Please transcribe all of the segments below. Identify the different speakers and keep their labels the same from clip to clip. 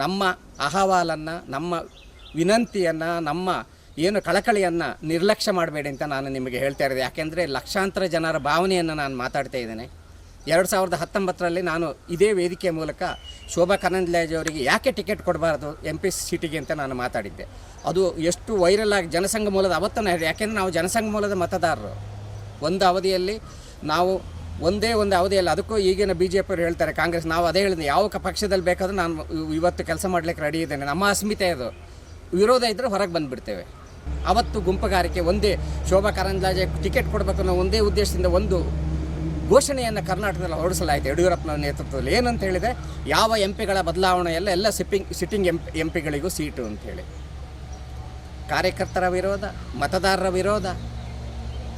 Speaker 1: ನಮ್ಮ ಅಹವಾಲನ್ನು, ನಮ್ಮ ವಿನಂತಿಯನ್ನು, ನಮ್ಮ ಏನು ಕಳಕಳಿಯನ್ನು ನಿರ್ಲಕ್ಷ್ಯ ಮಾಡಬೇಡಿ ಅಂತ ನಾನು ನಿಮಗೆ ಹೇಳ್ತಾ ಇರೋದು. ಯಾಕೆಂದರೆ ಲಕ್ಷಾಂತರ ಜನರ ಭಾವನೆಯನ್ನು ನಾನು ಮಾತಾಡ್ತಾ ಇದ್ದೇನೆ. ಎರಡು ಸಾವಿರದ ಹತ್ತೊಂಬತ್ತರಲ್ಲಿ ನಾನು ಇದೇ ವೇದಿಕೆ ಮೂಲಕ ಶೋಭಾ ಕರಂದ್ಲಾಜೆ ಅವರಿಗೆ ಯಾಕೆ ಟಿಕೆಟ್ ಕೊಡಬಾರ್ದು ಎಂ ಪಿ ಸಿಟಿಗೆ ಅಂತ ನಾನು ಮಾತಾಡಿದ್ದೆ. ಅದು ಎಷ್ಟು ವೈರಲ್ ಆಗಿ ಜನಸಂಘ ಮೂಲದ ಅವತ್ತನ್ನು ಯಾಕೆಂದರೆ ನಾವು ಜನಸಂಘ ಮೂಲದ ಮತದಾರರು. ಒಂದು ಅವಧಿಯಲ್ಲಿ ನಾವು ಒಂದೇ ಒಂದು ಅವಧಿಯಲ್ಲಿ ಅದಕ್ಕೂ ಈಗಿನ ಬಿ ಜೆ ಪಿಯವರು ಹೇಳ್ತಾರೆ, ಕಾಂಗ್ರೆಸ್, ನಾವು ಅದೇ ಹೇಳಿದ್ವಿ, ಯಾವ ಪಕ್ಷದಲ್ಲಿ ಬೇಕಾದರೂ ನಾನು ಇವತ್ತು ಕೆಲಸ ಮಾಡಲಿಕ್ಕೆ ರೆಡಿ ಇದ್ದೇನೆ. ನಮ್ಮ ಅಸ್ಮಿತೆ ಅದು. ವಿರೋಧ ಇದ್ದರೆ ಹೊರಗೆ ಬಂದುಬಿಡ್ತೇವೆ. ಅವತ್ತು ಗುಂಪುಗಾರಿಕೆ, ಒಂದೇ ಶೋಭಾ ಕರಂದ್ಲಾಜೆ ಟಿಕೆಟ್ ಕೊಡಬೇಕು ಅನ್ನೋ ಒಂದೇ ಉದ್ದೇಶದಿಂದ ಒಂದು ಘೋಷಣೆಯನ್ನು ಕರ್ನಾಟಕದಲ್ಲಿ ಹೊರಡಿಸಲಾಯಿತು ಯಡಿಯೂರಪ್ಪನ ನೇತೃತ್ವದಲ್ಲಿ. ಏನಂತ ಹೇಳಿದೆ ಯಾವ ಎಂ ಪಿಗಳ ಬದಲಾವಣೆಯಲ್ಲ, ಎಲ್ಲ ಸಿಪ್ಪಿಂಗ್ ಸಿಟ್ಟಿಂಗ್ ಎಂ ಎಂ ಪಿಗಳಿಗೂ ಸೀಟು ಅಂತೇಳಿ ಕಾರ್ಯಕರ್ತರ ವಿರೋಧ, ಮತದಾರರ ವಿರೋಧ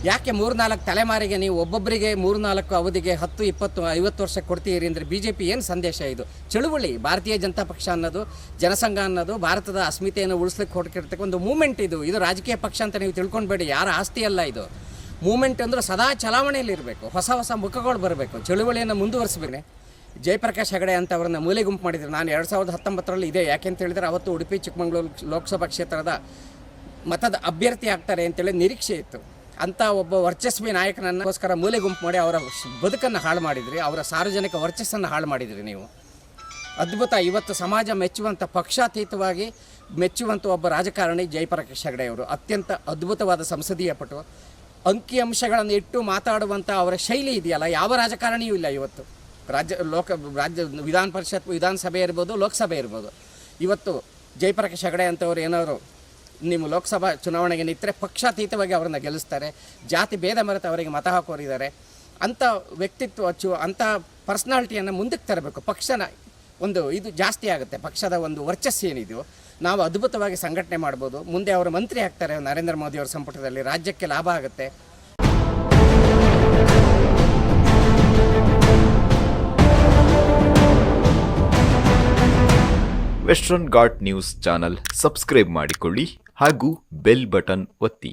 Speaker 1: ಯಾಕೆ ಮೂರ್ನಾಲ್ಕು ತಲೆಮಾರಿಗೆ ನೀವು ಒಬ್ಬೊಬ್ಬರಿಗೆ ಮೂರ್ನಾಲ್ಕು ಅವಧಿಗೆ ಹತ್ತು, ಇಪ್ಪತ್ತು, ಐವತ್ತು ವರ್ಷ ಕೊಡ್ತೀರಿ ಅಂದರೆ ಬಿ ಜೆ ಪಿ ಏನು ಸಂದೇಶ ಇದು? ಚಳುವಳಿ, ಭಾರತೀಯ ಜನತಾ ಪಕ್ಷ ಅನ್ನೋದು, ಜನಸಂಘ ಅನ್ನೋದು, ಭಾರತದ ಅಸ್ಮಿತೆಯನ್ನು ಉಳಿಸ್ಲಿಕ್ಕೆ ಹೊರಟಿರ್ತಕ್ಕ ಒಂದು ಮೂಮೆಂಟ್ ಇದು. ಇದು ರಾಜಕೀಯ ಪಕ್ಷ ಅಂತ ನೀವು ತಿಳ್ಕೊಳ್ಬೇಡಿ. ಯಾರ ಆಸ್ತಿ ಅಲ್ಲ ಇದು. ಮೂಮೆಂಟ್ ಅಂದ್ರೆ ಸದಾ ಚಲಾವಣೆಯಲ್ಲಿ ಇರಬೇಕು. ಹೊಸ ಹೊಸ ಮುಖಗಳು ಬರಬೇಕು. ಚಳುವಳಿಯನ್ನು ಮುಂದುವರಿಸಬೇಕು ಜಯಪ್ರಕಾಶ್ ಹೆಗಡೆ ಅಂತ ಅವರನ್ನ ಮೂಲೆ ಗುಂಪು ಮಾಡಿದ್ರು. ನಾನು ಎರಡು ಸಾವಿರದ ಹತ್ತೊಂಬತ್ತರಲ್ಲಿ ಇದೆ. ಯಾಕೆಂತ ಹೇಳಿದ್ರೆ ಅವತ್ತು ಉಡುಪಿ, ಚಿಕ್ಕಮಗಳೂರು ಲೋಕಸಭಾ ಕ್ಷೇತ್ರದ ಮತದ ಅಭ್ಯರ್ಥಿ ಆಗ್ತಾರೆ ಅಂತೇಳಿ ನಿರೀಕ್ಷೆ ಇತ್ತು. ಅಂಥ ಒಬ್ಬ ವರ್ಚಸ್ವಿ ನಾಯಕನನ್ನಗೋಸ್ಕರ ಮೂಲೆ ಗುಂಪು ಮಾಡಿ ಅವರ ಬದುಕನ್ನು ಹಾಳು ಮಾಡಿದ್ರಿ, ಅವರ ಸಾರ್ವಜನಿಕ ವರ್ಚಸ್ಸನ್ನು ಹಾಳು ಮಾಡಿದ್ರಿ ನೀವು. ಅದ್ಭುತ, ಇವತ್ತು ಸಮಾಜ ಮೆಚ್ಚುವಂಥ ಪಕ್ಷಾತೀತವಾಗಿ ಮೆಚ್ಚುವಂಥ ಒಬ್ಬ ರಾಜಕಾರಣಿ ಜಯಪ್ರಕಾಶ್ ಹೆಗಡೆ ಅವರು ಅತ್ಯಂತ ಅದ್ಭುತವಾದ ಸಂಸದೀಯ ಪಟು. ಅಂಕಿಅಂಶಗಳನ್ನು ಇಟ್ಟು ಮಾತಾಡುವಂಥ ಅವರ ಶೈಲಿ ಇದೆಯಲ್ಲ, ಯಾವ ರಾಜಕಾರಣಿಯೂ ಇಲ್ಲ ಇವತ್ತು. ರಾಜ್ಯ, ಲೋಕ, ರಾಜ್ಯ, ವಿಧಾನ ಪರಿಷತ್, ವಿಧಾನಸಭೆ ಇರ್ಬೋದು, ಲೋಕಸಭೆ ಇರ್ಬೋದು. ಇವತ್ತು ಜಯಪ್ರಕಾಶ್ ಹೆಗಡೆ ಅಂತವ್ರು ಏನಾದ್ರು ನೀವು ಲೋಕಸಭಾ ಚುನಾವಣೆಗೆ ನಿಂತರೆ ಪಕ್ಷಾತೀತವಾಗಿ ಅವರನ್ನು ಗೆಲ್ಲಿಸ್ತಾರೆ. ಜಾತಿ ಭೇದ ಮರೆತು ಅವರಿಗೆ ಮತ ಹಾಕೋರಿದ್ದಾರೆ. ಅಂಥ ವ್ಯಕ್ತಿತ್ವ ಅಚ್ಚು ಅಂಥ ಪರ್ಸ್ನಾಲಿಟಿಯನ್ನು ಮುಂದಕ್ಕೆ ತರಬೇಕು. ಪಕ್ಷನ ಒಂದು ಇದು ಜಾಸ್ತಿ ಆಗುತ್ತೆ. ಪಕ್ಷದ ಒಂದು ವರ್ಚಸ್ಸು ಏನಿದೆಯೋ, ನಾವು ಅದ್ಭುತವಾಗಿ ಸಂಘಟನೆ ಮಾಡ್ಬೋದು. ಮುಂದೆ ಅವರು ಮಂತ್ರಿ ಆಗ್ತಾರೆ. ನರೇಂದ್ರ ಮೋದಿ ಅವರ ಸಂಪುಟದಲ್ಲಿ ರಾಜ್ಯಕ್ಕೆ ಲಾಭ ಆಗುತ್ತೆ.
Speaker 2: Western Ghat news channel subscribe ಮಾಡಿಕೊಳ್ಳಿ. ಹಾಗೂ ಬೆಲ್ ಬಟನ್ ಒತ್ತಿ.